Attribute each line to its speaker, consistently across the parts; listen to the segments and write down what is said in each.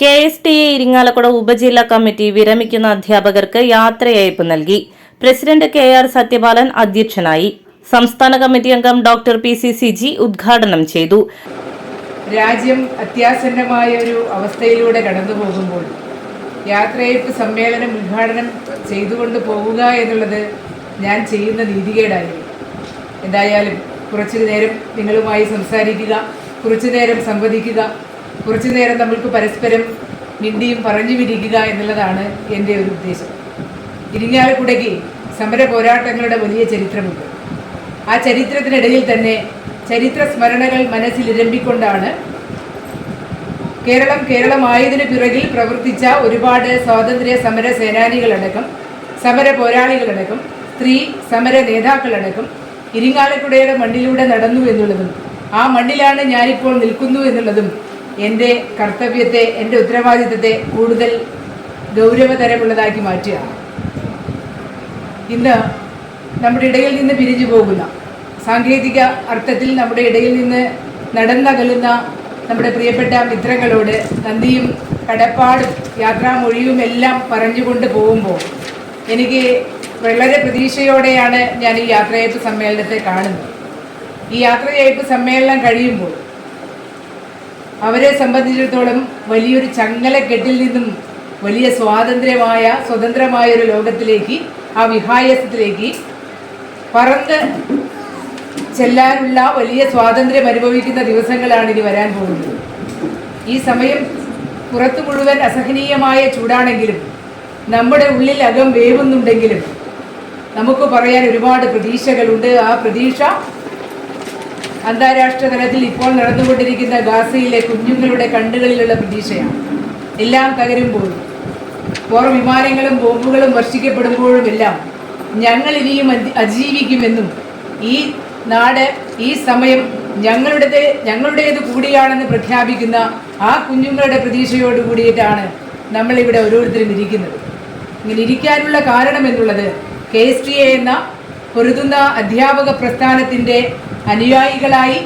Speaker 1: K S T A Irinjalakuda ഉപജില്ലാ committee വിരമിക്കുന്ന അധ്യാപകർക്ക് യാത്രയയപ്പ് നൽകി. പ്രസിഡന്റ് കെ ആർ സത്യപാലൻ അധ്യക്ഷനായി. സംസ്ഥാന കമ്മിറ്റി അംഗം doctor P C C G ഉദ്ഘാടനം ചെയ്തു.
Speaker 2: രാജ്യം അത്യാസന്നമായ ഒരു അവസ്ഥയിലൂടെ കടന്നു പോകുമ്പോൾ യാത്രയയപ്പ് സമ്മേളനം ഉദ്ഘാടനം ചെയ്തുകൊണ്ട് പോവുക എന്നുള്ളത് ഞാൻ ചെയ്യുന്ന നീതികേടായിരുന്നു. എന്തായാലും കുറച്ചു നേരം നിങ്ങളുമായി സംസാരിക്കുക കുറച്ചു നേരം സംവദിക്കുക കുറച്ചു നേരം നമ്മൾക്ക് പരസ്പരം മിണ്ടിയും പറഞ്ഞു വിരിക്കുക എന്നുള്ളതാണ് എന്റെ ഒരു ഉദ്ദേശം. ഇരിങ്ങാലക്കുടയ്ക്ക് സമര പോരാട്ടങ്ങളുടെ വലിയ ചരിത്രമുണ്ട്. ആ ചരിത്രത്തിനിടയിൽ തന്നെ ചരിത്ര സ്മരണകൾ മനസ്സിലിരമ്പിക്കൊണ്ടാണ് കേരളം കേരളമായതിനു പിറകിൽ പ്രവർത്തിച്ച ഒരുപാട് സ്വാതന്ത്ര്യ സമര സേനാനികളടക്കം സമര പോരാളികളടക്കം സ്ത്രീ സമര നേതാക്കളടക്കം ഇരിങ്ങാലക്കുടയുടെ മണ്ണിലൂടെ നടന്നു എന്നുള്ളതും ആ മണ്ണിലാണ് ഞാനിപ്പോൾ നിൽക്കുന്നു എന്നുള്ളതും എന്റെ കർത്തവ്യത്തെ എന്റെ ഉത്തരവാദിത്തത്തെ കൂടുതൽ ഗൗരവതരമുള്ളതാക്കി മാറ്റുകയാണ് ഇന്ന് നമ്മുടെ ഇടയിൽ നിന്ന് പിരിഞ്ഞു പോകുന്ന സാങ്കേതിക അർത്ഥത്തിൽ നമ്മുടെ ഇടയിൽ നിന്ന് നടന്നകലുന്ന നമ്മുടെ പ്രിയപ്പെട്ട മിത്രങ്ങളോട് നന്ദിയും കടപ്പാടും യാത്രാമൊഴിയും എല്ലാം പറഞ്ഞുകൊണ്ട് പോകുമ്പോൾ എനിക്ക് വളരെ പ്രതീക്ഷയോടെയാണ് ഞാൻ ഈ യാത്രയയപ്പ് സമ്മേളനത്തെ കാണുന്നത്. ഈ യാത്രയയപ്പ് സമ്മേളനം കഴിയുമ്പോൾ അവരെ സംബന്ധിച്ചിടത്തോളം വലിയൊരു ചങ്ങലക്കെട്ടിൽ നിന്നും വലിയ സ്വാതന്ത്ര്യമായ സ്വതന്ത്രമായ ഒരു ലോകത്തിലേക്ക് ആ വിഹായസത്തിലേക്ക് പറന്ന് ചെല്ലാനുള്ള വലിയ സ്വാതന്ത്ര്യം അനുഭവിക്കുന്ന ദിവസങ്ങളാണ് ഇനി വരാൻ പോകുന്നത്. ഈ സമയം പുറത്തു മുഴുവൻ അസഹനീയമായ ചൂടാണെങ്കിലും നമ്മുടെ ഉള്ളിൽ അകം വേവുന്നുണ്ടെങ്കിലും നമുക്ക് പറയാൻ ഒരുപാട് പ്രതീക്ഷകളുണ്ട്. ആ പ്രതീക്ഷ അന്താരാഷ്ട്ര തലത്തിൽ ഇപ്പോൾ നടന്നുകൊണ്ടിരിക്കുന്ന ഗാസയിലെ കുഞ്ഞുങ്ങളുടെ കണ്ണുകളിലുള്ള പ്രതീക്ഷയാണ്. എല്ലാം തകരുമ്പോഴും പോർ വിമാനങ്ങളും ബോംബുകളും വർഷിക്കപ്പെടുമ്പോഴും എല്ലാം ഞങ്ങൾ ഇനിയും അജീവിക്കുമെന്നും ഈ നാട് ഈ സമയം ഞങ്ങളുടേത് ഞങ്ങളുടേത് കൂടിയാണെന്ന് പ്രഖ്യാപിക്കുന്ന ആ കുഞ്ഞുങ്ങളുടെ പ്രതീക്ഷയോട് കൂടിയിട്ടാണ് നമ്മളിവിടെ ഓരോരുത്തരും ഇരിക്കുന്നത്. ഇങ്ങനെ ഇരിക്കാനുള്ള കാരണം എന്നുള്ളത് കെ എസ് ടി എ എന്ന പൊരുതുന്ന അധ്യാപക പ്രസ്ഥാനത്തിന്റെ അനുയായികളായി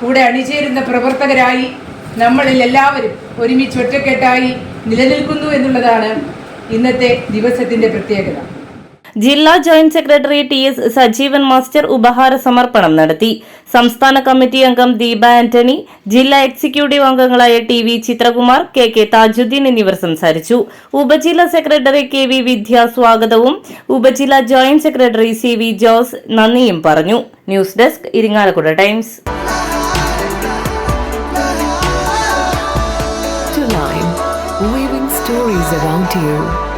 Speaker 2: കൂടെ അണിചേരുന്ന പ്രവർത്തകരായി നമ്മളിൽ എല്ലാവരും ഒരുമിച്ച് ഒറ്റക്കെട്ടായി നിലനിൽക്കുന്നു എന്നുള്ളതാണ് ഇന്നത്തെ ദിവസത്തിന്റെ പ്രത്യേകത.
Speaker 1: ജില്ലാ joint secretary T S Sajeevan master ഉപഹാര സമർപ്പണം നടത്തി. സംസ്ഥാന കമ്മിറ്റി അംഗം ദീപ ആന്റണി ജില്ലാ എക്സിക്യൂട്ടീവ് അംഗങ്ങളായ T V Chitrakumar K K Thajudheen എന്നിവർ സംസാരിച്ചു. ഉപജില്ലാ സെക്രട്ടറി കെ വി വിദ്യ സ്വാഗതവും. ഉപജില്ലാ joint secretary C V Jose നന്ദിയും പറഞ്ഞു. News desk Irinjalakuda times.
Speaker 3: Around you.